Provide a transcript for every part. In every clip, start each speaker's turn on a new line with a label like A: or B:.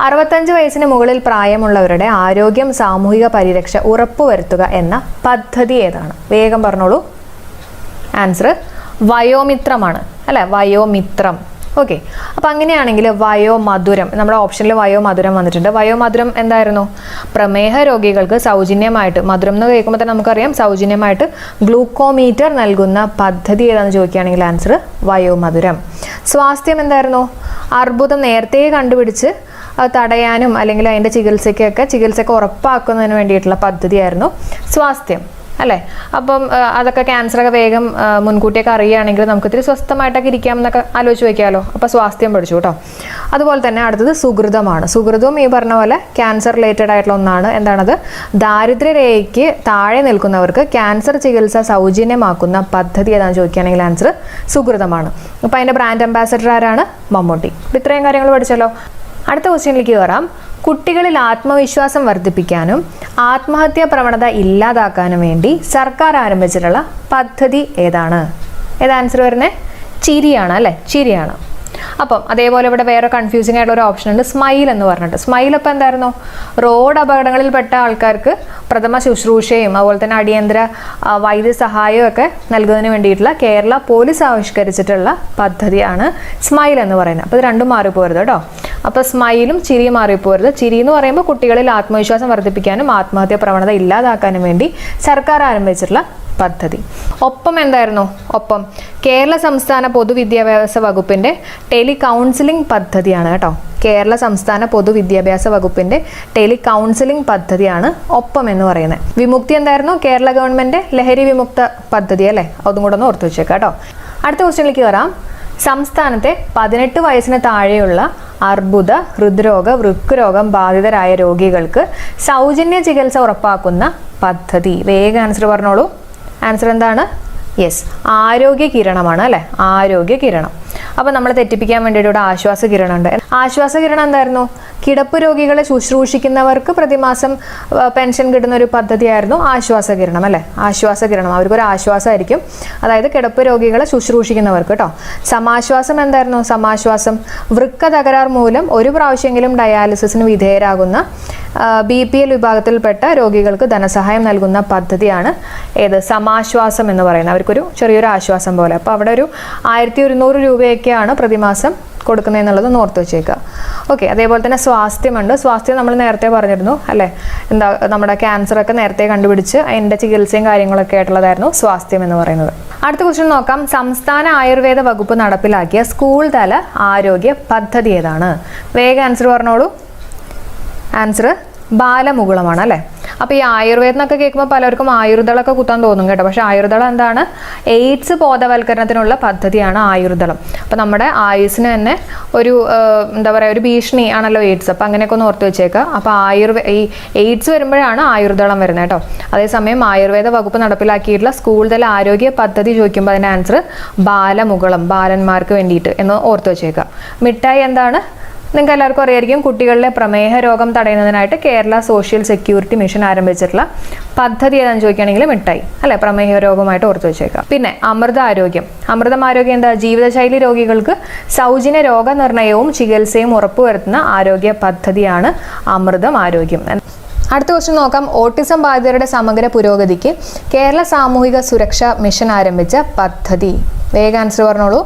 A: അറുപത്തഞ്ച് വയസ്സിന് മുകളിൽ പ്രായമുള്ളവരുടെ ആരോഗ്യം സാമൂഹിക പരിരക്ഷ ഉറപ്പുവരുത്തുക എന്ന പദ്ധതി ഏതാണ്? വേഗം പറഞ്ഞോളൂ. ആൻസർ വയോമിത്രമാണ്. അല്ലെ? വയോമിത്രം. ഓക്കെ അപ്പം അങ്ങനെയാണെങ്കിൽ വയോമധുരം നമ്മുടെ ഓപ്ഷനിൽ വയോമധുരം വന്നിട്ടുണ്ട്. വയോമധുരം എന്തായിരുന്നു? പ്രമേഹ രോഗികൾക്ക് സൗജന്യമായിട്ട് മധുരം എന്ന് കേൾക്കുമ്പോൾ തന്നെ നമുക്കറിയാം സൗജന്യമായിട്ട് ഗ്ലൂക്കോമീറ്റർ നൽകുന്ന പദ്ധതി ഏതാണെന്ന് ചോദിക്കുകയാണെങ്കിൽ ആൻസർ വയോമധുരം. സ്വാസ്ഥ്യം എന്തായിരുന്നു? അർബുദം നേരത്തെ കണ്ടുപിടിച്ച് തടയാനും അല്ലെങ്കിൽ അതിന്റെ ചികിത്സയ്ക്കൊക്കെ ചികിത്സയ്ക്ക് ഉറപ്പാക്കുന്നതിന് വേണ്ടിയിട്ടുള്ള പദ്ധതിയായിരുന്നു സ്വാസ്ഥ്യം അല്ലേ? അപ്പം അതൊക്കെ ക്യാൻസറൊക്കെ വേഗം മുൻകൂട്ടിയൊക്കെ അറിയുകയാണെങ്കിൽ നമുക്ക് ഇത്തിരി സ്വസ്ഥമായിട്ടൊക്കെ ഇരിക്കാം എന്നൊക്കെ ആലോചിച്ച് വയ്ക്കാമല്ലോ അപ്പോൾ സ്വാസ്ഥ്യം പഠിച്ചു കേട്ടോ. അതുപോലെ തന്നെ അടുത്തത് സുഹൃതമാണ്. സുഹൃതവും ഈ പറഞ്ഞ പോലെ ക്യാൻസർ റിലേറ്റഡ് ആയിട്ടുള്ള ഒന്നാണ്. എന്താണത്? ദാരിദ്ര്യരേഖയ്ക്ക് താഴെ നിൽക്കുന്നവർക്ക് ക്യാൻസർ ചികിത്സ സൗജന്യമാക്കുന്ന പദ്ധതി ഏതാണെന്ന് ചോദിക്കുകയാണെങ്കിൽ ആൻസർ സുഹൃതമാണ്. അപ്പോൾ അതിന്റെ ബ്രാൻഡ് അംബാസഡർ ആരാണ്? മമ്മൂട്ടി. ഇത്രയും കാര്യങ്ങൾ പഠിച്ചല്ലോ. അടുത്ത ക്വസ്റ്റ്യനിലേക്ക് കയറാം. കുട്ടികളിൽ ആത്മവിശ്വാസം വർദ്ധിപ്പിക്കാനും ആത്മഹത്യാ പ്രവണത ഇല്ലാതാക്കാനും വേണ്ടി സർക്കാർ ആരംഭിച്ചിട്ടുള്ള പദ്ധതി ഏതാണ്? ഏത് ആൻസർ വരുന്നത് ചിരിയാണ് അല്ലേ? ചിരിയാണ്. അപ്പം അതേപോലെ ഇവിടെ വേറെ കൺഫ്യൂസിംഗ് ആയിട്ടുള്ള ഒരു ഓപ്ഷൻ ഉണ്ട് സ്മൈൽ എന്ന് പറഞ്ഞിട്ട്. സ്മൈൽ അപ്പം എന്തായിരുന്നു? റോഡ് അപകടങ്ങളിൽപ്പെട്ട ആൾക്കാർക്ക് പ്രഥമ ശുശ്രൂഷയും അതുപോലെ തന്നെ അടിയന്തര വൈദ്യസഹായവും ഒക്കെ നൽകുന്നതിന് വേണ്ടിയിട്ടുള്ള കേരള പോലീസ് ആവിഷ്കരിച്ചിട്ടുള്ള പദ്ധതിയാണ് സ്മൈൽ എന്ന് പറയുന്നത്. അപ്പോൾ ഇത് രണ്ടും മാറിപ്പോരുത് കേട്ടോ. അപ്പോൾ സ്മൈലും ചിരിയും മാറിപ്പോരുത്. ചിരി എന്ന് പറയുമ്പോൾ കുട്ടികളിൽ ആത്മവിശ്വാസം വർദ്ധിപ്പിക്കാനും ആത്മഹത്യാ പ്രവണത ഇല്ലാതാക്കാനും വേണ്ടി സർക്കാർ ആരംഭിച്ചിട്ടുള്ള പദ്ധതി. ഒപ്പം എന്തായിരുന്നു? ഒപ്പം കേരള സംസ്ഥാന പൊതുവിദ്യാഭ്യാസ വകുപ്പിന്റെ ടെലി കൗൺസിലിംഗ് പദ്ധതിയാണ് കേട്ടോ. കേരള സംസ്ഥാന പൊതുവിദ്യാഭ്യാസ വകുപ്പിന്റെ ടെലി കൗൺസിലിംഗ് പദ്ധതിയാണ് ഒപ്പം എന്ന് പറയുന്നത്. വിമുക്തി എന്തായിരുന്നു? കേരള ഗവൺമെന്റ് ലഹരി വിമുക്ത പദ്ധതി അല്ലേ? അതും കൂടെ ഒന്ന് ഓർത്തു വെച്ചേക്കാം കേട്ടോ. അടുത്ത ക്വസ്റ്റ്യനിലേക്ക് വരാം. സംസ്ഥാനത്തെ പതിനെട്ട് വയസ്സിന് താഴെയുള്ള അർബുദ ഹൃദ്രോഗ വൃക്കുരോഗം ബാധിതരായ രോഗികൾക്ക് സൗജന്യ ചികിത്സ ഉറപ്പാക്കുന്ന പദ്ധതി. വേഗം ആൻസർ പറഞ്ഞോളൂ. ആൻസർ എന്താണ്? യെസ് ആരോഗ്യ കിരണമാണ് അല്ലേ? ആരോഗ്യ കിരണം അപ്പോൾ നമ്മളെ തെറ്റിപ്പിക്കാൻ വേണ്ടിയിട്ട് ഇവിടെ ആശ്വാസ കിരണം ഉണ്ട് ആശ്വാസ കിരണം എന്തായിരുന്നു? കിടപ്പ് രോഗികളെ ശുശ്രൂഷിക്കുന്നവർക്ക് പ്രതിമാസം പെൻഷൻ കിട്ടുന്ന ഒരു പദ്ധതിയായിരുന്നു ആശ്വാസ കിരണം അല്ലേ? ആശ്വാസ കിരണം. അവർക്കൊരു ആശ്വാസമായിരിക്കും. അതായത് കിടപ്പ് രോഗികളെ ശുശ്രൂഷിക്കുന്നവർക്ക് കേട്ടോ. സമാശ്വാസം എന്തായിരുന്നു? സമാശ്വാസം വൃക്ക തകരാർ മൂലം ഒരു പ്രാവശ്യമെങ്കിലും ഡയാലിസിസിന് വിധേയരാകുന്ന ബി പി എൽ വിഭാഗത്തിൽപ്പെട്ട രോഗികൾക്ക് ധനസഹായം നൽകുന്ന പദ്ധതിയാണ് ഏത്? സമാശ്വാസം എന്ന് പറയുന്നത്. അവർക്കൊരു ചെറിയൊരു ആശ്വാസം പോലെ. അപ്പോൾ അവിടെ ഒരു ആയിരത്തി ഒരുന്നൂറ് രൂപയൊക്കെയാണ് പ്രതിമാസം കൊടുക്കുന്നതെന്നുള്ളത് എന്നുള്ളത് ഓർത്ത് വെച്ചേക്കുക ഓക്കെ അതേപോലെ തന്നെ സ്വാസ്ഥ്യമുണ്ട്. സ്വാസ്ഥ്യം നമ്മൾ നേരത്തെ പറഞ്ഞിരുന്നു അല്ലേ? എന്താ നമ്മുടെ ക്യാൻസർ ഒക്കെ നേരത്തെ കണ്ടുപിടിച്ച് അതിന്റെ ചികിത്സയും കാര്യങ്ങളൊക്കെ ആയിട്ടുള്ളതായിരുന്നു സ്വാസ്ഥ്യം എന്ന് പറയുന്നത്. അടുത്ത ക്വസ്റ്റ്യൻ നോക്കാം. സംസ്ഥാന ആയുർവേദ വകുപ്പ് നടപ്പിലാക്കിയ സ്കൂൾ തല ആരോഗ്യ പദ്ധതി ഏതാണ്? വേഗം ആൻസർ പറഞ്ഞോളൂ. ആൻസർ ബാലമുകുളമാണ് അല്ലേ? അപ്പോൾ ഈ ആയുർവേദം എന്നൊക്കെ കേൾക്കുമ്പോൾ പലർക്കും ആയുർദളമൊക്കെ കുത്താൻ തോന്നും കേട്ടോ. പക്ഷേ ആയുർദളം എന്താണ്? എയ്ഡ്സ് ബോധവൽക്കരണത്തിനുള്ള പദ്ധതിയാണ് ആയുർദളം. അപ്പോൾ നമ്മുടെ ആയുസ്സിന് തന്നെ ഒരു എന്താ പറയുക ഒരു ഭീഷണി ആണല്ലോ എയ്ഡ്സ്. അപ്പോൾ അങ്ങനെയൊക്കെ ഒന്ന് ഓർത്ത് വെച്ചേക്കുക അപ്പോൾ ആയുർവേ ഈ എയ്ഡ്സ് വരുമ്പോഴാണ് ആയുർദളം വരുന്നത് കേട്ടോ. അതേസമയം ആയുർവേദ വകുപ്പ് നടപ്പിലാക്കിയിട്ടുള്ള സ്കൂൾ തല ആരോഗ്യ പദ്ധതി ചോദിക്കുമ്പോൾ അതിന്റെ ആൻസർ ബാലമുകളം ബാലന്മാർക്ക് വേണ്ടിയിട്ട് എന്ന് ഓർത്ത് വെച്ചേക്കുക മിഠായി എന്താണ്? നിങ്ങൾക്ക് എല്ലാവർക്കും അറിയായിരിക്കും കുട്ടികളിലെ പ്രമേഹ രോഗം തടയുന്നതിനായിട്ട് കേരള സോഷ്യൽ സെക്യൂരിറ്റി മിഷൻ ആരംഭിച്ചിട്ടുള്ള പദ്ധതി ഏതാണെന്ന് ചോദിക്കുകയാണെങ്കിൽ മിഠായി അല്ലെ? പ്രമേഹ രോഗമായിട്ട് ഓർത്തു വെച്ചേക്കാം പിന്നെ അമൃത ആരോഗ്യം. അമൃതം ആരോഗ്യം എന്താ? ജീവിതശൈലി രോഗികൾക്ക് സൗജന്യ രോഗനിർണയവും ചികിത്സയും ഉറപ്പുവരുത്തുന്ന ആരോഗ്യ പദ്ധതിയാണ് അമൃതം ആരോഗ്യം. അടുത്ത ക്വസ്റ്റ്യൻ നോക്കാം. ഓട്ടിസം ബാധിതരുടെ സമഗ്ര പുരോഗതിക്ക് കേരള സാമൂഹിക സുരക്ഷാ മിഷൻ ആരംഭിച്ച പദ്ധതി. വേഗ ആൻസർ പറഞ്ഞോളൂ.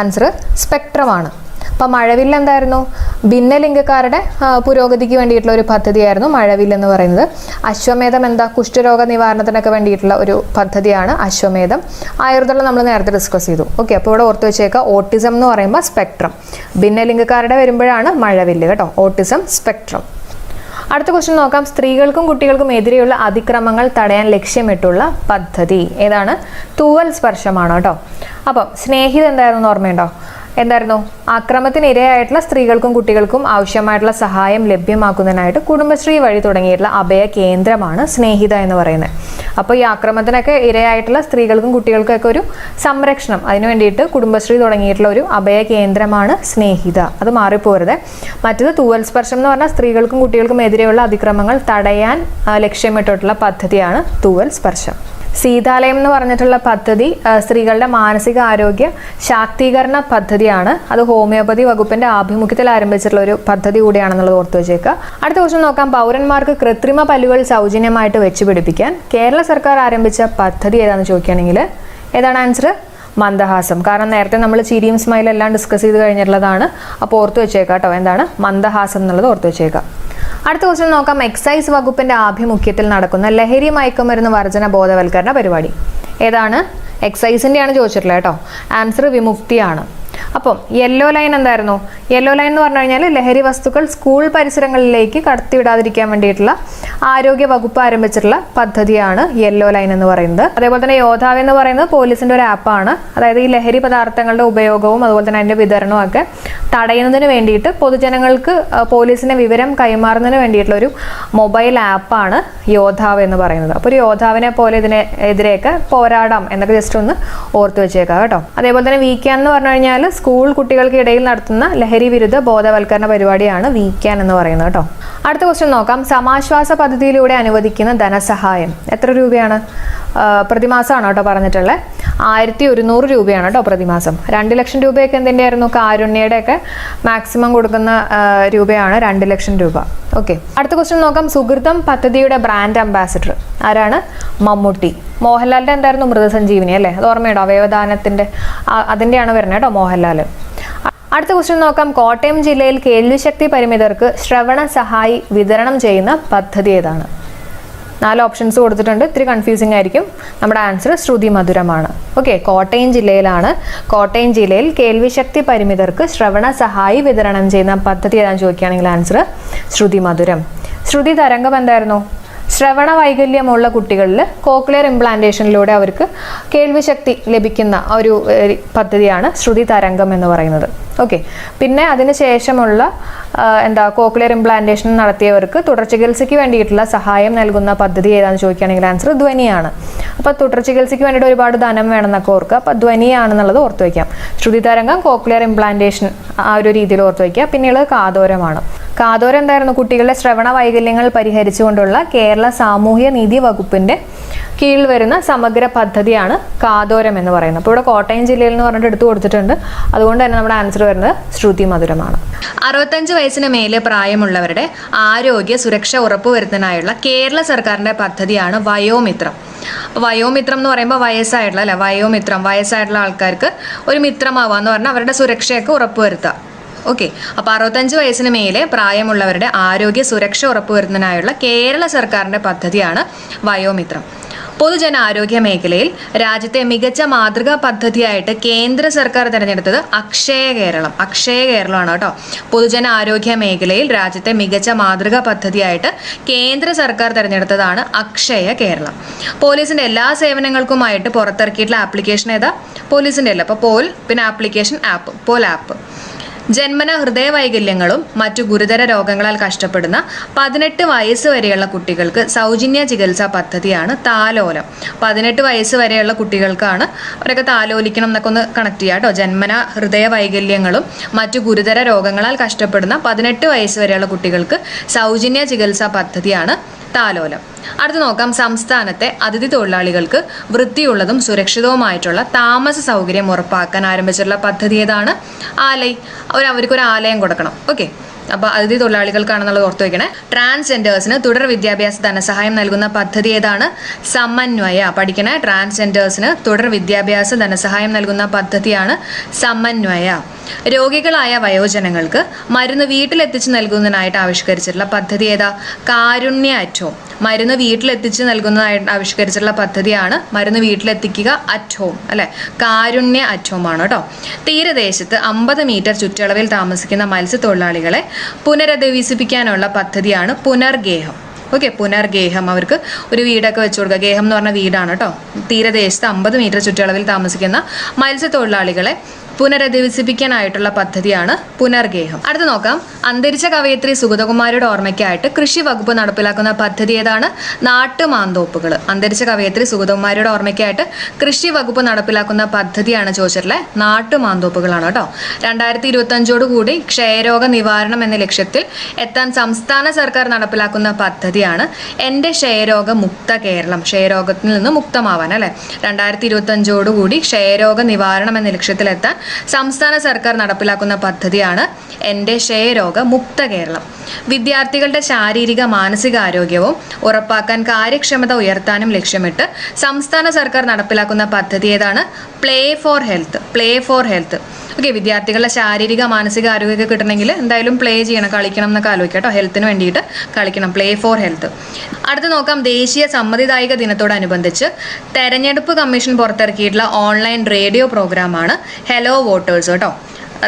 A: ആൻസർ സ്പെക്ട്രമാണ് അപ്പം മഴവില്ല് എന്തായിരുന്നു? ഭിന്നലിംഗക്കാരുടെ പുരോഗതിക്ക് വേണ്ടിയിട്ടുള്ള ഒരു പദ്ധതിയായിരുന്നു മഴവില്ല് എന്ന് പറയുന്നത്. അശ്വമേധം എന്താ? കുഷ്ഠരോഗ നിവാരണത്തിനൊക്കെ വേണ്ടിയിട്ടുള്ള ഒരു പദ്ധതിയാണ് അശ്വമേധം. ആയുർദ്ദം നമ്മൾ നേരത്തെ ഡിസ്കസ് ചെയ്തു. ഓക്കെ അപ്പോൾ ഇവിടെ ഓർത്ത് വെച്ചേക്കുക ഓട്ടിസം എന്ന് പറയുമ്പോൾ സ്പെക്ട്രം ഭിന്നലിംഗക്കാരുടെ വരുമ്പോഴാണ് മഴവില്ല് കേട്ടോ. ഓട്ടിസം സ്പെക്ട്രം അടുത്ത ക്വസ്റ്റ്യൻ നോക്കാം. സ്ത്രീകൾക്കും കുട്ടികൾക്കും എതിരെയുള്ള അതിക്രമങ്ങൾ തടയാൻ ലക്ഷ്യമിട്ടുള്ള പദ്ധതി. ഏതാണ്? തൂവൽ സ്പർശമാണ് കേട്ടോ. അപ്പം സ്നേഹിത എന്തായിരുന്നു ഓർമ്മയുണ്ടോ? എന്തായിരുന്നു? അക്രമത്തിന് ഇരയായിട്ടുള്ള സ്ത്രീകൾക്കും കുട്ടികൾക്കും ആവശ്യമായിട്ടുള്ള സഹായം ലഭ്യമാക്കുന്നതിനായിട്ട് കുടുംബശ്രീ വഴി തുടങ്ങിയിട്ടുള്ള അഭയ കേന്ദ്രമാണ് സ്നേഹിത എന്ന് പറയുന്നത്. അപ്പോൾ ഈ ആക്രമണത്തിനൊക്കെ ഇരയായിട്ടുള്ള സ്ത്രീകൾക്കും കുട്ടികൾക്കൊക്കെ ഒരു സംരക്ഷണം. അതിനു വേണ്ടിയിട്ട് കുടുംബശ്രീ തുടങ്ങിയിട്ടുള്ള ഒരു അഭയ കേന്ദ്രമാണ് സ്നേഹിത. അത് മാറിപ്പോരുത്. മറ്റത് തൂവൽ സ്പർശം എന്ന് പറഞ്ഞാൽ സ്ത്രീകൾക്കും കുട്ടികൾക്കും എതിരെയുള്ള അതിക്രമങ്ങൾ തടയാൻ ലക്ഷ്യമിട്ടിട്ടുള്ള പദ്ധതിയാണ് തൂവൽ സ്പർശം. സീതാലയം എന്ന് പറഞ്ഞിട്ടുള്ള പദ്ധതി സ്ത്രീകളുടെ മാനസിക ആരോഗ്യ ശാക്തീകരണ പദ്ധതിയാണ്. അത് ഹോമിയോപ്പതി വകുപ്പിന്റെ ആഭിമുഖ്യത്തിൽ ആരംഭിച്ചിട്ടുള്ള ഒരു പദ്ധതി കൂടിയാണെന്നുള്ളത് ഓർത്തു വെച്ചേക്കുക. അടുത്ത ക്വസ്റ്റൻ നോക്കാം. പൗരന്മാർക്ക് കൃത്രിമ പല്ലുകൾ സൗജന്യമായിട്ട് വെച്ച് പിടിപ്പിക്കാൻ കേരള സർക്കാർ ആരംഭിച്ച പദ്ധതി ഏതാണെന്ന് ചോദിക്കുകയാണെങ്കിൽ ഏതാണ് ആൻസർ മന്ദഹാസം. കാരണം നേരത്തെ നമ്മൾ ചിരിയും സ്മൈൽ എല്ലാം ഡിസ്കസ് ചെയ്ത് കഴിഞ്ഞിട്ടുള്ളതാണ്. അപ്പോൾ ഓർത്തു വെച്ചേക്കാം കേട്ടോ എന്താണ്? മന്ദഹാസം എന്നുള്ളത് ഓർത്തു വെച്ചേക്കാം അടുത്ത ക്വസ്റ്റ്യൻ നോക്കാം എക്സൈസ് വകുപ്പിന്റെ ആഭിമുഖ്യത്തിൽ നടക്കുന്ന ലഹരി മയക്കുമരുന്ന് വർജന ബോധവൽക്കരണ പരിപാടി. ഏതാണ്? എക്സൈസിന്റെയാണ് ചോദിച്ചിട്ടുള്ളത് കേട്ടോ. ആൻസർ വിമുക്തിയാണ്. അപ്പം യെല്ലോ ലൈൻ എന്തായിരുന്നു? യെല്ലോ ലൈൻ എന്ന് പറഞ്ഞു കഴിഞ്ഞാൽ ലഹരി വസ്തുക്കൾ സ്കൂൾ പരിസരങ്ങളിലേക്ക് കടത്തിവിടാതിരിക്കാൻ വേണ്ടിയിട്ടുള്ള ആരോഗ്യ വകുപ്പ് ആരംഭിച്ചിട്ടുള്ള പദ്ധതിയാണ് യെല്ലോ ലൈൻ എന്ന് പറയുന്നത്. അതേപോലെ തന്നെ യോധാവ് എന്ന് പറയുന്നത് പോലീസിന്റെ ഒരു ആപ്പാണ് അതായത് ഈ ലഹരി പദാർത്ഥങ്ങളുടെ ഉപയോഗവും അതുപോലെ തന്നെ അതിന്റെ വിതരണവും ഒക്കെ തടയുന്നതിന് വേണ്ടിയിട്ട് പൊതുജനങ്ങൾക്ക് പോലീസിന്റെ വിവരം കൈമാറുന്നതിന് വേണ്ടിയിട്ടുള്ള ഒരു മൊബൈൽ ആപ്പാണ് യോധാവ് എന്ന് പറയുന്നത്. അപ്പോൾ ഒരു യോധാവിനെ പോലെ ഇതിനെ എതിരെയൊക്കെ പോരാടാം എന്നൊക്കെ ജസ്റ്റ് ഒന്ന് ഓർത്തു വെച്ചേക്കാം കേട്ടോ. അതേപോലെ തന്നെ വീക്കാൻ എന്ന് പറഞ്ഞു കഴിഞ്ഞാൽ സ്കൂൾ കുട്ടികൾക്കിടയിൽ നടത്തുന്ന ലഹരി വിരുദ്ധ ബോധവൽക്കരണ പരിപാടിയാണ് വീക്കാൻ എന്ന് പറയുന്നത് കേട്ടോ. അടുത്ത ക്വസ്റ്റ്യൻ നോക്കാം. സമാശ്വാസ പദ്ധതിയിലൂടെ അനുവദിക്കുന്ന ധനസഹായം എത്ര രൂപയാണ്? പ്രതിമാസമാണ് കേട്ടോ പറഞ്ഞിട്ടുള്ളത് ആയിരത്തി ഒരുന്നൂറ് രൂപയാണ് കേട്ടോ പ്രതിമാസം. രണ്ട് ലക്ഷം രൂപയൊക്കെ എന്തിന്റെ ആയിരുന്നു കാരുണ്യയുടെ ഒക്കെ മാക്സിമം കൊടുക്കുന്ന രൂപയാണ് രണ്ട് ലക്ഷം രൂപ. ഓക്കെ അടുത്ത ക്വസ്റ്റ്യൻ നോക്കാം. സുഹൃതം പദ്ധതിയുടെ ബ്രാൻഡ് അംബാസിഡർ ആരാണ്? മമ്മൂട്ടി. മോഹൻലാലിന്റെ എന്തായിരുന്നു മൃതസഞ്ജീവിനി അല്ലേ? അത് ഓർമ്മയുണ്ടോ? അവയവദാനത്തിന്റെ അതിന്റെയാണ് വരുന്നത് കേട്ടോ മോഹൻലാൽ അടുത്ത ക്വസ്റ്റ്യൻ നോക്കാം. കോട്ടയം ജില്ലയിൽ കേൾവിശക്തി പരിമിതർക്ക് ശ്രവണ സഹായി വിതരണം ചെയ്യുന്ന പദ്ധതി ഏതാണ്? നാല് ഓപ്ഷൻസ് കൊടുത്തിട്ടുണ്ട്. ഇത്തിരി കൺഫ്യൂസിംഗ് ആയിരിക്കും. നമ്മുടെ ആൻസർ ശ്രുതി മധുരമാണ്. ഓക്കെ കോട്ടയം ജില്ലയിലാണ് കോട്ടയം ജില്ലയിൽ കേൾവിശക്തി പരിമിതർക്ക് ശ്രവണ സഹായി വിതരണം ചെയ്യുന്ന പദ്ധതി ഏതാണെന്ന് ചോദിക്കുകയാണെങ്കിൽ ആൻസർ ശ്രുതി മധുരം. ശ്രുതി തരംഗം എന്തായിരുന്നു? ശ്രവണ വൈകല്യമുള്ള കുട്ടികളിൽ കോക്ലിയർ ഇംപ്ലാന്റേഷനിലൂടെ അവർക്ക് കേൾവിശക്തി ലഭിക്കുന്ന ഒരു പദ്ധതിയാണ് ശ്രുതി തരംഗം എന്ന് പറയുന്നത്. ഓക്കെ പിന്നെ അതിന് ശേഷമുള്ള എന്താ കോക്ലിയർ ഇംപ്ലാന്റേഷൻ നടത്തിയവർക്ക് തുടർ ചികിത്സയ്ക്ക് വേണ്ടിയിട്ടുള്ള സഹായം നൽകുന്ന പദ്ധതി ഏതാണെന്ന് ചോദിക്കുകയാണെങ്കിൽ ആൻസർ ധ്വനിയാണ്. അപ്പോൾ തുടർ ചികിത്സയ്ക്ക് വേണ്ടിയിട്ട് ഒരുപാട് ധനം വേണമെന്നൊക്കെ ഓർക്കുക. അപ്പോൾ ധ്വനിയാണെന്നുള്ളത് ഓർത്ത് വയ്ക്കാം. ശ്രുതി തരംഗം കോക്ലിയർ ഇംപ്ലാന്റേഷൻ ആ ഒരു രീതിയിൽ ഓർത്ത് വയ്ക്കുക. പിന്നെയുള്ളത് കാതോരമാണ്. കാതോരം എന്തായിരുന്നു? കുട്ടികളുടെ ശ്രവണ വൈകല്യങ്ങൾ പരിഹരിച്ചുകൊണ്ടുള്ള കേരള സാമൂഹ്യ നീതി വകുപ്പിന്റെ കീഴിൽ വരുന്ന സമഗ്ര പദ്ധതിയാണ് കാതോരം എന്ന് പറയുന്നത്. അപ്പോൾ ഇവിടെ കോട്ടയം ജില്ലയിൽ എന്ന് പറഞ്ഞിട്ട് എടുത്തു കൊടുത്തിട്ടുണ്ട്. അതുകൊണ്ട് തന്നെ നമ്മുടെ ആൻസർ വരുന്നത് ശ്രുതി മധുരമാണ്.
B: അറുപത്തഞ്ച് വയസ്സിന് മേലെ പ്രായമുള്ളവരുടെ ആരോഗ്യ സുരക്ഷ ഉറപ്പുവരുത്തുന്നതിനായുള്ള കേരള സർക്കാരിന്റെ പദ്ധതിയാണ് വയോമിത്രം. വയോമിത്രം എന്ന് പറയുമ്പോൾ വയസ്സായിട്ടുള്ള അല്ലെ? വയോമിത്രം വയസ്സായിട്ടുള്ള ആൾക്കാർക്ക് ഒരു മിത്രമാവുക എന്ന് പറഞ്ഞാൽ അവരുടെ സുരക്ഷയൊക്കെ ഉറപ്പുവരുത്തുക. ഓക്കെ അപ്പോൾ അറുപത്തഞ്ച് വയസ്സിന് മേലെ പ്രായമുള്ളവരുടെ ആരോഗ്യ സുരക്ഷ ഉറപ്പുവരുത്തുന്നതിനായുള്ള കേരള സർക്കാരിന്റെ പദ്ധതിയാണ് വയോമിത്രം. പൊതുജനാരോഗ്യ മേഖലയിൽ രാജ്യത്തെ മികച്ച മാതൃകാ പദ്ധതിയായിട്ട് കേന്ദ്ര സർക്കാർ തിരഞ്ഞെടുത്തത് അക്ഷയ കേരളം അക്ഷയ കേരളമാണ് കേട്ടോ. പൊതുജനാരോഗ്യ മേഖലയിൽ രാജ്യത്തെ മികച്ച മാതൃകാ പദ്ധതിയായിട്ട് കേന്ദ്ര സർക്കാർ തിരഞ്ഞെടുത്തതാണ് അക്ഷയ കേരളം. പോലീസിന്റെ എല്ലാ സേവനങ്ങൾക്കുമായിട്ട് പുറത്തിറക്കിയിട്ടുള്ള ആപ്ലിക്കേഷൻ ഏതാ? പോലീസിന്റെ അല്ല. അപ്പോൾ പോൽ പിന്നെ ആപ്ലിക്കേഷൻ ആപ്പ് പോൽ ആപ്പ്. ജന്മന ഹൃദയവൈകല്യങ്ങളും മറ്റു ഗുരുതര രോഗങ്ങളാൽ കഷ്ടപ്പെടുന്ന പതിനെട്ട് വയസ്സ് വരെയുള്ള കുട്ടികൾക്ക് സൗജന്യ ചികിത്സാ പദ്ധതിയാണ് താലോലം. പതിനെട്ട് വയസ്സ് വരെയുള്ള കുട്ടികൾക്കാണ് അവരൊക്കെ താലോലിക്കണം എന്നൊക്കെ ഒന്ന് കണക്ട് ചെയ്യാം കേട്ടോ ജന്മന ഹൃദയവൈകല്യങ്ങളും മറ്റു ഗുരുതര രോഗങ്ങളാൽ കഷ്ടപ്പെടുന്ന പതിനെട്ട് വയസ്സ് വരെയുള്ള കുട്ടികൾക്ക് സൗജന്യ ചികിത്സാ പദ്ധതിയാണ് താലോലം. അടുത്ത് നോക്കാം. സംസ്ഥാനത്തെ അതിഥി തൊഴിലാളികൾക്ക് വൃത്തിയുള്ളതും സുരക്ഷിതവുമായിട്ടുള്ള താമസ സൗകര്യം ഉറപ്പാക്കാൻ ആരംഭിച്ചിട്ടുള്ള പദ്ധതി ഏതാണ്? ഒരു അവർക്കൊരു ആലയം കൊടുക്കണം. ഓക്കെ അപ്പോൾ അതിഥി തൊഴിലാളികൾക്കാണെന്നുള്ളത് ഓർത്ത് വയ്ക്കണേ ട്രാൻസ്ജെൻഡേഴ്സിന് തുടർ വിദ്യാഭ്യാസ ധനസഹായം നൽകുന്ന പദ്ധതി ഏതാണ്? സമന്വയ പഠിക്കണേ. ട്രാൻസ്ജെൻഡേഴ്സിന് തുടർ വിദ്യാഭ്യാസ ധനസഹായം നൽകുന്ന പദ്ധതിയാണ് സമന്വയ. രോഗികളായ വയോജനങ്ങൾക്ക് മരുന്ന് വീട്ടിലെത്തിച്ച് നൽകുന്നതിനായിട്ട് ആവിഷ്കരിച്ചിട്ടുള്ള പദ്ധതി ഏതാ? കാരുണ്യ അറ്റ് മരുന്ന് വീട്ടിലെത്തിച്ച് നൽകുന്നതായിട്ട് ആവിഷ്കരിച്ചിട്ടുള്ള പദ്ധതിയാണ് മരുന്ന് വീട്ടിലെത്തിക്കുക അറ്റ് ഹോം അല്ലെ? കാരുണ്യ അറ്റ് ഹോം ആണ് കേട്ടോ. തീരദേശത്ത് അമ്പത് മീറ്റർ ചുറ്റളവിൽ താമസിക്കുന്ന മത്സ്യത്തൊഴിലാളികളെ പുനരധിവസിപ്പിക്കാനുള്ള പദ്ധതിയാണ് പുനർഗേഹം. ഓക്കെ പുനർഗേഹം അവർക്ക് ഒരു വീടൊക്കെ വെച്ചു കൊടുക്കുക. ഗേഹം എന്ന് പറഞ്ഞ വീടാണ് കേട്ടോ. തീരദേശത്ത് അമ്പത് മീറ്റർ ചുറ്റളവിൽ താമസിക്കുന്ന മത്സ്യത്തൊഴിലാളികളെ പുനരധിവസിപ്പിക്കാനായിട്ടുള്ള പദ്ധതിയാണ് പുനർഗേഹം. അടുത്ത നോക്കാം. അന്തരിച്ച കവയത്രി സുഗതകുമാരിയുടെ ഓർമ്മയ്ക്കായിട്ട് കൃഷി വകുപ്പ് നടപ്പിലാക്കുന്ന പദ്ധതി ഏതാണ്? നാട്ടുമാന്തോപ്പുകൾ അന്തരിച്ച കവയത്രി സുഗതകുമാരിയുടെ ഓർമ്മയ്ക്കായിട്ട് കൃഷി വകുപ്പ് നടപ്പിലാക്കുന്ന പദ്ധതിയാണ് ചോദിച്ചിട്ടുള്ളത് നാട്ടുമാന്തോപ്പുകളാണ് കേട്ടോ. രണ്ടായിരത്തി ഇരുപത്തി അഞ്ചോട് കൂടി ക്ഷയരോഗ നിവാരണം എന്ന ലക്ഷ്യത്തിൽ എത്താൻ സംസ്ഥാന സർക്കാർ നടപ്പിലാക്കുന്ന പദ്ധതിയാണ് എന്റെ ക്ഷയരോഗ മുക്ത കേരളം. ക്ഷയരോഗത്തിൽ നിന്ന് മുക്തമാവാൻ അല്ലെ? രണ്ടായിരത്തി ഇരുപത്തി അഞ്ചോടുകൂടി ക്ഷയരോഗ നിവാരണം എന്ന ലക്ഷ്യത്തിലെത്താൻ സംസ്ഥാന സർക്കാർ നടപ്പിലാക്കുന്ന പദ്ധതിയാണ് എന്റെ ക്ഷയരോഗ മുക്ത കേരളം. വിദ്യാർത്ഥികളുടെ ശാരീരിക മാനസികാരോഗ്യവും ഉറപ്പാക്കാൻ കാര്യക്ഷമത ഉയർത്താനും ലക്ഷ്യമിട്ട് സംസ്ഥാന സർക്കാർ നടപ്പിലാക്കുന്ന പദ്ധതി ഏതാണ്? Play for health play for health okay വിദ്യാർത്ഥികളുടെ ശാരീരിക മാനസിക ആരോഗ്യമൊക്കെ കിട്ടണമെങ്കിൽ എന്തായാലും പ്ലേ ചെയ്യണം കളിക്കണം എന്നൊക്കെ ആലോചിക്കാം കേട്ടോ. ഹെൽത്തിന് വേണ്ടിയിട്ട് കളിക്കണം. പ്ലേ ഫോർ ഹെൽത്ത് അടുത്ത് നോക്കാം. ദേശീയ സമ്മതിദായക ദിനത്തോടനുബന്ധിച്ച് തെരഞ്ഞെടുപ്പ് കമ്മീഷൻ പുറത്തിറക്കിയിട്ടുള്ള ഓൺലൈൻ റേഡിയോ പ്രോഗ്രാമാണ് ഹലോ വോട്ടേഴ്സ് കേട്ടോ.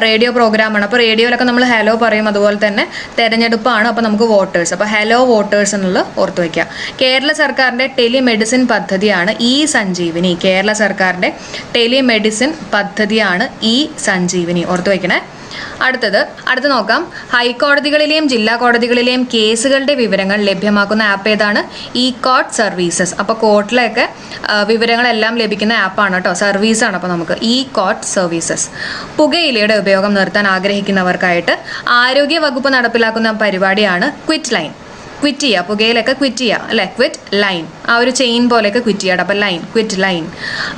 B: റേഡിയോ പ്രോഗ്രാമാണ് അപ്പോൾ റേഡിയോയിലൊക്കെ നമ്മൾ ഹലോ പറയും അതുപോലെ തന്നെ തെരഞ്ഞെടുപ്പാണ്. അപ്പോൾ നമുക്ക് വോട്ടേഴ്സ് അപ്പോൾ ഹലോ വോട്ടേഴ്സ് എന്നുള്ളത് ഓർത്തു വയ്ക്കുക കേരള സർക്കാരിന്റെ ടെലിമെഡിസിൻ പദ്ധതിയാണ് ഇ സഞ്ജീവിനി. കേരള സർക്കാരിന്റെ ടെലിമെഡിസിൻ പദ്ധതിയാണ് ഇ സഞ്ജീവിനി. ഓർത്തു വയ്ക്കണേ അടുത്തത് അടുത്ത് നോക്കാം. ഹൈക്കോടതികളിലെയും ജില്ലാ കോടതികളിലെയും കേസുകളുടെ വിവരങ്ങൾ ലഭ്യമാക്കുന്ന ആപ്പ് ഏതാണ്? ഇ കോട്ട് സർവീസസ് അപ്പോൾ കോർട്ടിലൊക്കെ വിവരങ്ങളെല്ലാം ലഭിക്കുന്ന ആപ്പാണ് കേട്ടോ. സർവീസാണ് അപ്പോൾ നമുക്ക് ഇ കോട്ട് സർവീസസ് പുകയിലയുടെ ഉപയോഗം നിർത്താൻ ആഗ്രഹിക്കുന്നവർക്കായിട്ട് ആരോഗ്യ വകുപ്പ് നടപ്പിലാക്കുന്ന പരിപാടിയാണ് ക്വിറ്റ് ലൈൻ ക്വിറ്റ് ചെയ്യുക പുകയിലൊക്കെ ക്വിറ്റ് ചെയ്യുക അല്ലേ? ക്വിറ്റ് ലൈൻ ആ ഒരു ചെയിൻ പോലെയൊക്കെ ക്വിറ്റ് ചെയ്യുക അപ്പോൾ ലൈൻ ക്വിറ്റ് ലൈൻ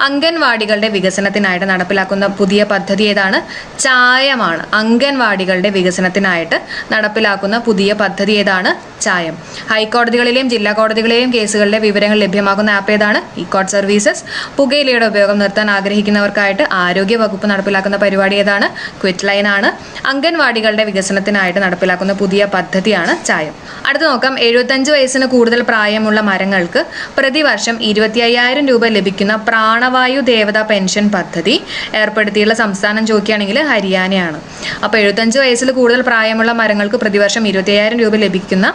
B: അംഗൻവാടികളുടെ വികസനത്തിനായിട്ട് നടപ്പിലാക്കുന്ന പുതിയ പദ്ധതി ഏതാണ്? ചായമാണ്. അംഗൻവാടികളുടെ വികസനത്തിനായിട്ട് നടപ്പിലാക്കുന്ന പുതിയ പദ്ധതി ഏതാണ്? ചായം. ഹൈക്കോടതികളിലെയും ജില്ലാ കോടതികളിലെയും കേസുകളിലെ വിവരങ്ങൾ ലഭ്യമാകുന്ന ആപ്പ് ഏതാണ്? E court services. പുകയിലയുടെ ഉപയോഗം നിർത്താൻ ആഗ്രഹിക്കുന്നവർക്കായിട്ട് ആരോഗ്യ വകുപ്പ് നടപ്പിലാക്കുന്ന പരിപാടി ഏതാണ്? ക്വിറ്റ് ലൈൻ ആണ്. അംഗൻവാടികളുടെ വികസനത്തിനായിട്ട് നടപ്പിലാക്കുന്ന പുതിയ പദ്ധതിയാണ് ചായം. അടുത്ത നോക്കാം. എഴുപത്തഞ്ച് വയസ്സിന് കൂടുതൽ പ്രായമുള്ള മരങ്ങൾക്ക് പ്രതിവർഷം ഇരുപത്തി അയ്യായിരം രൂപ ലഭിക്കുന്ന പ്രാണവായു ദേവത പെൻഷൻ പദ്ധതി ഏർപ്പെടുത്തിയുള്ള സംസ്ഥാനം ചോദിക്കുകയാണെങ്കിൽ ഹരിയാനയാണ്. അപ്പോൾ എഴുപത്തഞ്ച് വയസ്സിൽ കൂടുതൽ പ്രായമുള്ള മരങ്ങൾക്ക് പ്രതിവർഷം ഇരുപത്തി രൂപ ലഭിക്കുന്ന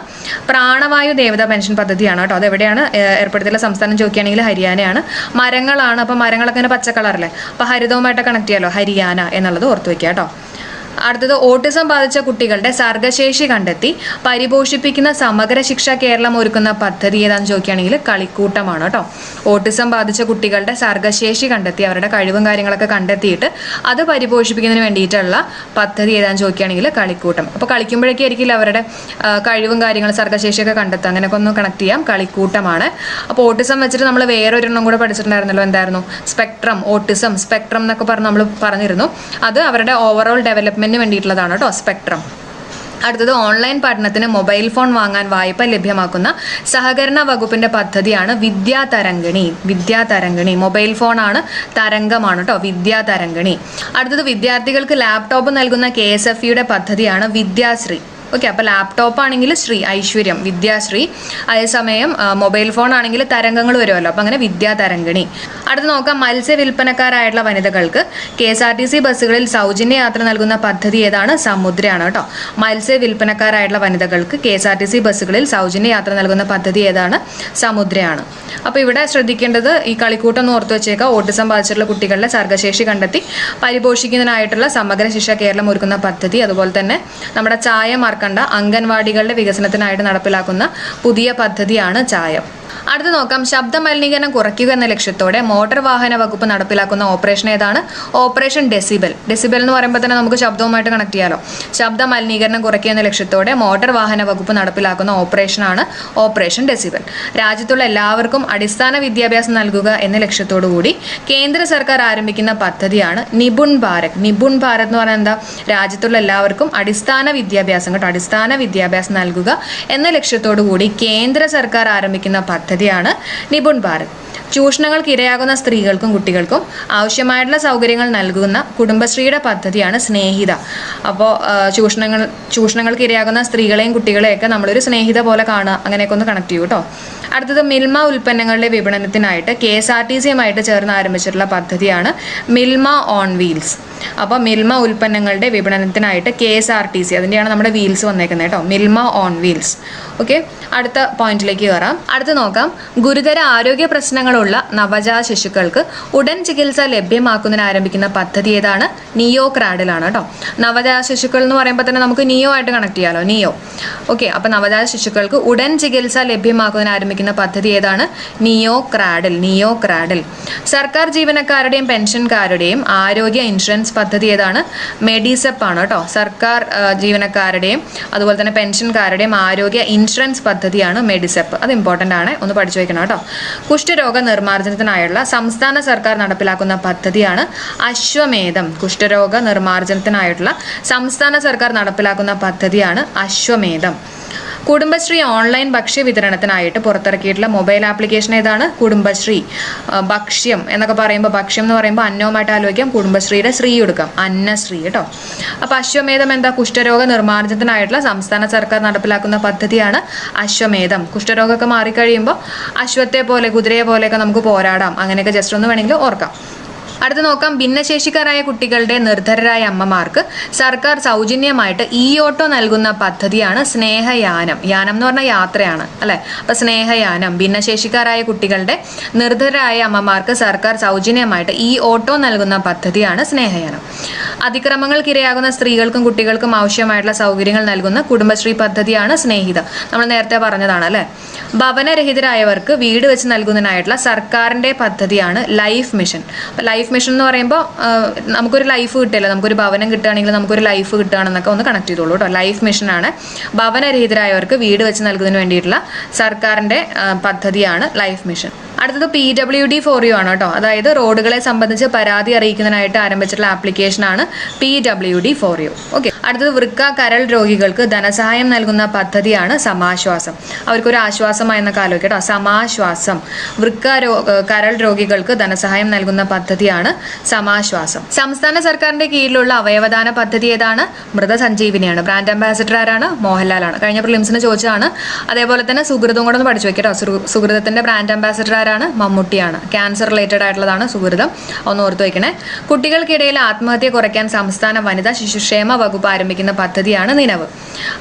B: പ്രാണവായു ദേവത പെൻഷൻ പദ്ധതിയാണ് കേട്ടോ. അതെവിടെയാണ്? ഏർപ്പെടുത്തിയുള്ള സംസ്ഥാനം ചോദിക്കുകയാണെങ്കിൽ ഹരിയാനയാണ്. മരങ്ങളാണ്. അപ്പോൾ മരങ്ങളൊക്കെ ഇങ്ങനെ പച്ച കളറല്ലേ അപ്പോൾ ഹരിതവുമായിട്ട് കണക്ട് ചെയ്യാലോ? ഹരിയാന എന്നുള്ളത് ഓർത്ത് വെക്കുക കേട്ടോ. അടുത്തത് ഓട്ടിസം ബാധിച്ച കുട്ടികളുടെ സർഗശേഷി കണ്ടെത്തി. പരിപോഷിപ്പിക്കുന്ന സമഗ്ര ശിക്ഷ കേരളം ഒരുക്കുന്ന പദ്ധതി ഏതാണെന്ന് ചോദിക്കുകയാണെങ്കിൽ കളിക്കൂട്ടമാണ് കേട്ടോ. ഓട്ടിസം ബാധിച്ച കുട്ടികളുടെ സർഗശേഷി കണ്ടെത്തി അവരുടെ കഴിവും കാര്യങ്ങളൊക്കെ കണ്ടെത്തിയിട്ട് അത് പരിപോഷിപ്പിക്കുന്നതിന് വേണ്ടിയിട്ടുള്ള പദ്ധതി ഏതാണെന്ന് ചോദിക്കുകയാണെങ്കിൽ കളിക്കൂട്ടം. അപ്പോൾ കളിക്കുമ്പോഴേക്കും ആയിരിക്കില്ല അവരുടെ കഴിവും കാര്യങ്ങളും സർഗശേഷിയൊക്കെ കണ്ടെത്തുക? അങ്ങനെയൊക്കെ ഒന്ന് കണക്ട് ചെയ്യാം. കളിക്കൂട്ടമാണ്. അപ്പോൾ ഓട്ടിസം വെച്ചിട്ട് നമ്മൾ വേറൊരെണ്ണം കൂടെ പഠിച്ചിട്ടുണ്ടായിരുന്നല്ലോ എന്തായിരുന്നു? സ്പെക്ട്രം ഓട്ടിസം സ്പെക്ട്രം എന്നൊക്കെ പറഞ്ഞ് നമ്മൾ പറഞ്ഞിരുന്നു. അത് അവരുടെ ഓവറോൾ ഡെവലപ്മെന്റിന് വേണ്ടിയിട്ടുള്ളതാണ് കേട്ടോ സ്പെക്ട്രം അടുത്തത് ഓൺലൈൻ പഠനത്തിന് മൊബൈൽ ഫോൺ വാങ്ങാൻ വായ്പ ലഭ്യമാക്കുന്ന സഹകരണ വകുപ്പിന്റെ പദ്ധതിയാണ് വിദ്യാതരംഗിണി വിദ്യാതരംഗിണി മൊബൈൽ ഫോണാണ് തരംഗമാണ് കേട്ടോ വിദ്യാതരംഗിണി അടുത്തത് വിദ്യാർത്ഥികൾക്ക് ലാപ്ടോപ്പ് നൽകുന്ന കെ എസ് എഫ് ഇയുടെ പദ്ധതിയാണ് വിദ്യാശ്രീ. ഓക്കെ അപ്പോൾ ലാപ്ടോപ്പ് ആണെങ്കിൽ ശ്രീ ഐശ്വര്യം വിദ്യാശ്രീ. അതേസമയം മൊബൈൽ ഫോൺ ആണെങ്കിൽ തരംഗങ്ങൾ വരുമല്ലോ. അപ്പോൾ അങ്ങനെ വിദ്യാതരംഗിണി അടുത്ത് നോക്കാം മത്സ്യ വിൽപ്പനക്കാരായിട്ടുള്ള വനിതകൾക്ക് K S R T C ബസ്സുകളിൽ സൗജന്യ യാത്ര നൽകുന്ന പദ്ധതി ഏതാണ്? സമുദ്രയാണ് കേട്ടോ. മത്സ്യ വിൽപ്പനക്കാരായിട്ടുള്ള വനിതകൾക്ക് K S R T C ബസ്സുകളിൽ സൗജന്യ യാത്ര നൽകുന്ന പദ്ധതി ഏതാണ്? സമുദ്രയാണ്. അപ്പോൾ ഇവിടെ ശ്രദ്ധിക്കേണ്ടത് ഈ കളിക്കൂട്ടം എന്ന് ഓർത്ത് വെച്ചേക്കുക ഓട്ടിസം ബാധിച്ചിട്ടുള്ള കുട്ടികളുടെ സർഗശേഷി കണ്ടെത്തി പരിപോഷിക്കുന്നതിനായിട്ടുള്ള സമഗ്ര ശിക്ഷ കേരളം ഒരുക്കുന്ന പദ്ധതി. അതുപോലെ തന്നെ നമ്മുടെ ചായ മറക്കണ്ട അംഗൻവാടികളുടെ വികസനത്തിനായിട്ട് നടപ്പിലാക്കുന്ന പുതിയ പദ്ധതിയാണ് ചായം. അടുത്ത് നോക്കാം. ശബ്ദ മലിനീകരണം കുറയ്ക്കുക എന്ന ലക്ഷ്യത്തോടെ മോട്ടോർ വാഹന വകുപ്പ് നടപ്പിലാക്കുന്ന ഓപ്പറേഷൻ ഏതാണ്? Operation decibel. ഡെസിബൽ എന്ന് പറയുമ്പോൾ തന്നെ നമുക്ക് ശബ്ദവുമായിട്ട് കണക്ട് ചെയ്യാലോ. ശബ്ദ മലിനീകരണം കുറയ്ക്കുക എന്ന ലക്ഷ്യത്തോടെ മോട്ടോർ വാഹന വകുപ്പ് നടപ്പിലാക്കുന്ന ഓപ്പറേഷനാണ് ഓപ്പറേഷൻ ഡെസിബൽ. രാജ്യത്തുള്ള എല്ലാവർക്കും അടിസ്ഥാന വിദ്യാഭ്യാസം നൽകുക എന്ന ലക്ഷ്യത്തോടുകൂടി കേന്ദ്ര സർക്കാർ ആരംഭിക്കുന്ന പദ്ധതിയാണ് നിപുൺ ഭാരത്. നിപുൺ ഭാരത് എന്ന് പറയുന്നത് എന്താ? രാജ്യത്തുള്ള എല്ലാവർക്കും അടിസ്ഥാന വിദ്യാഭ്യാസം കേട്ടോ. അടിസ്ഥാന വിദ്യാഭ്യാസം നൽകുക എന്ന ലക്ഷ്യത്തോടു കൂടി കേന്ദ്ര സർക്കാർ ആരംഭിക്കുന്ന പദ്ധതിയാണ് നിപുൺ ഭാരത്. ചൂഷണങ്ങൾക്ക് ഇരയാകുന്ന സ്ത്രീകൾക്കും കുട്ടികൾക്കും ആവശ്യമായിട്ടുള്ള സൗകര്യങ്ങൾ നൽകുന്ന കുടുംബശ്രീയുടെ പദ്ധതിയാണ് സ്നേഹിത. അപ്പോൾ ചൂഷണങ്ങൾ ചൂഷണങ്ങൾക്ക് ഇരയാകുന്ന സ്ത്രീകളെയും കുട്ടികളെയൊക്കെ നമ്മളൊരു സ്നേഹിത പോലെ കാണുക. അങ്ങനെയൊക്കെ ഒന്ന് കണക്ട് ചെയ്യൂ കേട്ടോ അടുത്തത് മിൽമ ഉൽപ്പന്നങ്ങളുടെ വിപണനത്തിനായിട്ട് കെ എസ് ആർ ടി സിയുമായിട്ട് ചേർന്ന് ആരംഭിച്ചിട്ടുള്ള പദ്ധതിയാണ് മിൽമ ഓൺ വീൽസ്. അപ്പോൾ മിൽമ ഉൽപ്പന്നങ്ങളുടെ വിപണനത്തിനായിട്ട് K S R T C അതിന്റെയാണ് നമ്മുടെ വീൽസ് വന്നേക്കുന്നത് കേട്ടോ. മിൽമ ഓൺ വീൽസ് ഓക്കെ അടുത്ത പോയിന്റിലേക്ക് കയറാം അടുത്ത് നോക്കാം. ഗുരുതര ആരോഗ്യ പ്രശ്നങ്ങളുള്ള നവജാത ശിശുക്കൾക്ക് ഉടൻ ചികിത്സ ലഭ്യമാക്കുന്നതിന് ആരംഭിക്കുന്ന പദ്ധതി ഏതാണ്? നിയോ ക്രാഡിലാണ് കേട്ടോ. നവജാത ശിശുക്കൾ എന്ന് പറയുമ്പോൾ തന്നെ നമുക്ക് നിയോ ആയിട്ട് കണക്ട് ചെയ്യാമല്ലോ നിയോ ഓക്കെ അപ്പോൾ നവജാത ശിശുക്കൾക്ക് ഉടൻ ചികിത്സ ലഭ്യമാക്കുന്നതിന് ആരംഭിക്കുന്ന പദ്ധതി ഏതാണ്? നിയോ ക്രാഡിൽ നിയോ ക്രാഡിൽ സർക്കാർ ജീവനക്കാരുടെയും പെൻഷൻകാരുടെയും ആരോഗ്യ ഇൻഷുറൻസ് പദ്ധതി ഏതാണ്? മെഡിസെപ്പ് ആണ് കേട്ടോ. സർക്കാർ ജീവനക്കാരുടെയും അതുപോലെ തന്നെ പെൻഷൻകാരുടെയും ആരോഗ്യ ഇൻഷുറൻസ് പദ്ധതിയാണ് മെഡിസെപ്പ് അത് ഇമ്പോർട്ടന്റ് ആണ്. ഒന്ന് പഠിച്ചു വയ്ക്കണം കേട്ടോ. കുഷ്ഠരോഗ നിർമ്മാർജനത്തിനായുള്ള സംസ്ഥാന സർക്കാർ നടപ്പിലാക്കുന്ന പദ്ധതിയാണ് അശ്വമേധം. കുഷ്ഠരോഗ നിർമ്മാർജനത്തിനായിട്ടുള്ള സംസ്ഥാന സർക്കാർ നടപ്പിലാക്കുന്ന പദ്ധതിയാണ് അശ്വമേധം. കുടുംബശ്രീ ഓൺലൈൻ ഭക്ഷ്യ വിതരണത്തിനായിട്ട് പുറത്തിറക്കിയിട്ടുള്ള മൊബൈൽ ആപ്ലിക്കേഷൻ ഏതാണ്? കുടുംബശ്രീ ഭക്ഷ്യം എന്നൊക്കെ പറയുമ്പോൾ ഭക്ഷ്യം എന്ന് പറയുമ്പോൾ അന്നവുമായിട്ട് ആലോചിക്കാം. കുടുംബശ്രീയുടെ ശ്രീ എടുക്കാം. അന്നശ്രീ കേട്ടോ. അപ്പോൾ അശ്വമേധം എന്താ? കുഷ്ഠരോഗ നിർമ്മാർജനത്തിനായിട്ടുള്ള സംസ്ഥാന സർക്കാർ നടപ്പിലാക്കുന്ന പദ്ധതിയാണ് അശ്വമേധം. കുഷ്ഠരോഗമൊക്കെ മാറിക്കഴിയുമ്പോൾ അശ്വത്തെ പോലെ കുതിരയെ പോലെയൊക്കെ നമുക്ക് പോരാടാം. അങ്ങനെയൊക്കെ ജസ്റ്റ് ഒന്ന് വേണമെങ്കിൽ ഓർക്കാം. അടുത്ത് നോക്കാം. ഭിന്നശേഷിക്കാരായ കുട്ടികളുടെ നിർധരരായ അമ്മമാർക്ക് സർക്കാർ സൗജന്യമായിട്ട് ഇ ഓട്ടോ നൽകുന്ന പദ്ധതിയാണ് സ്നേഹയാനം. യാനം എന്ന് പറഞ്ഞാൽ യാത്രയാണ് അല്ലെ? അപ്പൊ സ്നേഹയാനം ഭിന്നശേഷിക്കാരായ കുട്ടികളുടെ നിർധരരായ അമ്മമാർക്ക് സർക്കാർ സൗജന്യമായിട്ട് ഇ ഓട്ടോ നൽകുന്ന പദ്ധതിയാണ് സ്നേഹയാനം. അതിക്രമങ്ങൾക്കിരയാകുന്ന സ്ത്രീകൾക്കും കുട്ടികൾക്കും ആവശ്യമായിട്ടുള്ള സൗകര്യങ്ങൾ നൽകുന്ന കുടുംബശ്രീ പദ്ധതിയാണ് സ്നേഹിത. നമ്മൾ നേരത്തെ പറഞ്ഞതാണ് അല്ലെ? ഭവനരഹിതരായവർക്ക് വീട് വെച്ച് നൽകുന്നതിനായിട്ടുള്ള സർക്കാരിന്റെ പദ്ധതിയാണ് ലൈഫ് മിഷൻ. അപ്പൊ ലൈഫ് മിഷൻ എന്ന് പറയുമ്പോൾ നമുക്കൊരു ലൈഫ് കിട്ടില്ല നമുക്കൊരു ഭവനം കിട്ടുകയാണെങ്കിൽ നമുക്കൊരു ലൈഫ് കിട്ടുകയാണെന്നൊക്കെ ഒന്ന് കണക്ട് ചെയ്തോളൂ കേട്ടോ ലൈഫ് മിഷനാണ് ഭവനരഹിതരായവർക്ക് വീട് വെച്ച് നൽകുന്നതിന് വേണ്ടിയിട്ടുള്ള സർക്കാരിന്റെ പദ്ധതിയാണ് ലൈഫ് മിഷൻ അടുത്തത് P W D for you ആണ് കേട്ടോ. അതായത് റോഡുകളെ സംബന്ധിച്ച് പരാതി അറിയിക്കുന്നതിനായിട്ട് ആരംഭിച്ചിട്ടുള്ള ആപ്ലിക്കേഷനാണ് P W D for you okay അടുത്തത് വൃക്ക കരൾ രോഗികൾക്ക് ധനസഹായം നൽകുന്ന പദ്ധതിയാണ് സമാശ്വാസം. അവർക്കൊരു ആശ്വാസമായി എന്നൊക്കെ ആലോചിക്കുക കേട്ടോ. സമാശ്വാസം. വൃക്ക കരൾ രോഗികൾക്ക് ധനസഹായം നൽകുന്ന പദ്ധതിയാണ് സമാശ്വാസം. സംസ്ഥാന സർക്കാരിന്റെ കീഴിലുള്ള അവയവദാന പദ്ധതി ഏതാണ്? മൃതസഞ്ജീവിനിയാണ്. ബ്രാൻഡ് അംബാസിഡർ ആരാണ്? മോഹൻലാലാണ്. കഴിഞ്ഞ പ്രിലിംസിന് ചോദിച്ചതാണ്. അതേപോലെ തന്നെ സുഹൃതം കൂടെ ഒന്ന് പഠിച്ചു വെക്കട്ടോ സുഹൃതത്തിന്റെ ബ്രാൻഡ് അംബാസിഡർ ആരാണ് മമ്മൂട്ടിയാണ്. ക്യാൻസർ റിലേറ്റഡ് ആയിട്ടുള്ളതാണ് സുഹൃതം. ഒന്ന് ഓർത്തു വയ്ക്കണേ കുട്ടികൾക്കിടയിൽ ആത്മഹത്യ കുറയ്ക്കാൻ സംസ്ഥാന വനിതാ ശിശുക്ഷേമ വകുപ്പ് ആരംഭിക്കുന്ന പദ്ധതിയാണ് നിനവ്.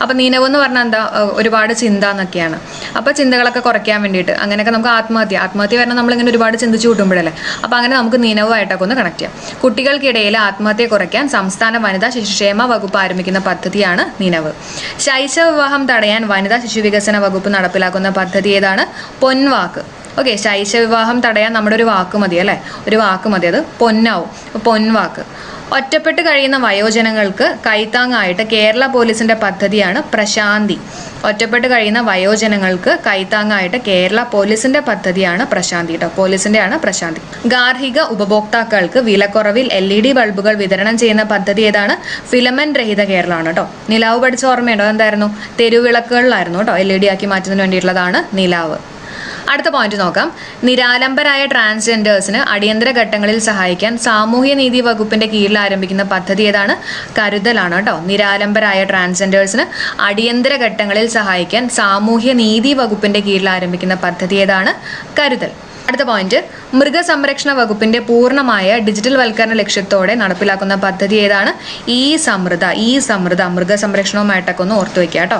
B: അപ്പൊ നിനവ് എന്ന് പറഞ്ഞാൽ എന്താ? ഒരുപാട് ചിന്ത എന്നൊക്കെയാണ്. അപ്പൊ ചിന്തകളൊക്കെ കുറയ്ക്കാൻ വേണ്ടിയിട്ട് അങ്ങനെയൊക്കെ നമുക്ക് ആത്മഹത്യ. ആത്മഹത്യ വരണം നമ്മളിങ്ങനെ ഒരുപാട് ചിന്തിച്ചു കൂട്ടുമ്പോഴല്ലേ? അപ്പൊ അങ്ങനെ നമുക്ക് നിനവുമായിട്ടൊക്കെ ഒന്ന് കണക്ട് ചെയ്യാം. കുട്ടികൾക്കിടയിൽ ആത്മഹത്യ കുറയ്ക്കാൻ സംസ്ഥാന വനിതാ ശിശുക്ഷേമ വകുപ്പ് ആരംഭിക്കുന്ന പദ്ധതിയാണ് നിനവ്. ശൈശവ വിവാഹം തടയാൻ വനിതാ ശിശു വികസന വകുപ്പ് നടപ്പിലാക്കുന്ന പദ്ധതി ഏതാണ്? പൊൻവാക്ക്. ഓക്കെ ശൈശ വിവാഹം തടയാൻ നമ്മുടെ ഒരു വാക്ക് മതി അല്ലേ? ഒരു വാക്ക് മതി അത് പൊന്നാവും. പൊൻവാക്ക്. ഒറ്റപ്പെട്ട് കഴിയുന്ന വയോജനങ്ങൾക്ക് കൈത്താങ്ങായിട്ട് കേരള പോലീസിന്റെ പദ്ധതിയാണ് പ്രശാന്തി. ഒറ്റപ്പെട്ട് കഴിയുന്ന വയോജനങ്ങൾക്ക് കൈത്താങ്ങായിട്ട് കേരള പോലീസിന്റെ പദ്ധതിയാണ് പ്രശാന്തി കേട്ടോ പോലീസിന്റെയാണ് പ്രശാന്തി. ഗാർഹിക ഉപഭോക്താക്കൾക്ക് വിലക്കുറവിൽ എൽ ഇ ഡി ബൾബുകൾ വിതരണം ചെയ്യുന്ന പദ്ധതി ഏതാണ്? ഫിലമെന്റ് രഹിത കേരളമാണ് കേട്ടോ നിലാവ് പഠിച്ച ഓർമ്മയുണ്ടോ? എന്തായിരുന്നു തെരുവിളക്കുകളിലായിരുന്നു കേട്ടോ എൽ ഇ ഡി ആക്കി മാറ്റുന്നതിന് വേണ്ടിയിട്ടുള്ളതാണ് നിലാവ്. അടുത്ത പോയിന്റ് നോക്കാം. നിരാലംബരായ ട്രാൻസ്ജെൻഡേഴ്സിന് അടിയന്തര ഘട്ടങ്ങളിൽ സഹായിക്കാൻ സാമൂഹ്യ നീതി വകുപ്പിന്റെ കീഴിൽ ആരംഭിക്കുന്ന പദ്ധതി ഏതാണ്? കരുതലാണ് കേട്ടോ. നിരാലംബരായ ട്രാൻസ്ജെൻഡേഴ്സിന് അടിയന്തര ഘട്ടങ്ങളിൽ സഹായിക്കാൻ സാമൂഹ്യ നീതി വകുപ്പിന്റെ കീഴിൽ ആരംഭിക്കുന്ന പദ്ധതി ഏതാണ്? കരുതൽ. അടുത്ത പോയിന്റ് മൃഗസംരക്ഷണ വകുപ്പിന്റെ പൂർണമായ ഡിജിറ്റൽ വൽക്കരണ ലക്ഷ്യത്തോടെ നടപ്പിലാക്കുന്ന പദ്ധതി ഏതാണ്? ഈ സമൃദ്ധ ഈ സമൃദ്ധ മൃഗസംരക്ഷണവുമായിട്ടൊക്കെ ഒന്ന് ഓർത്തു വെക്കുക കേട്ടോ.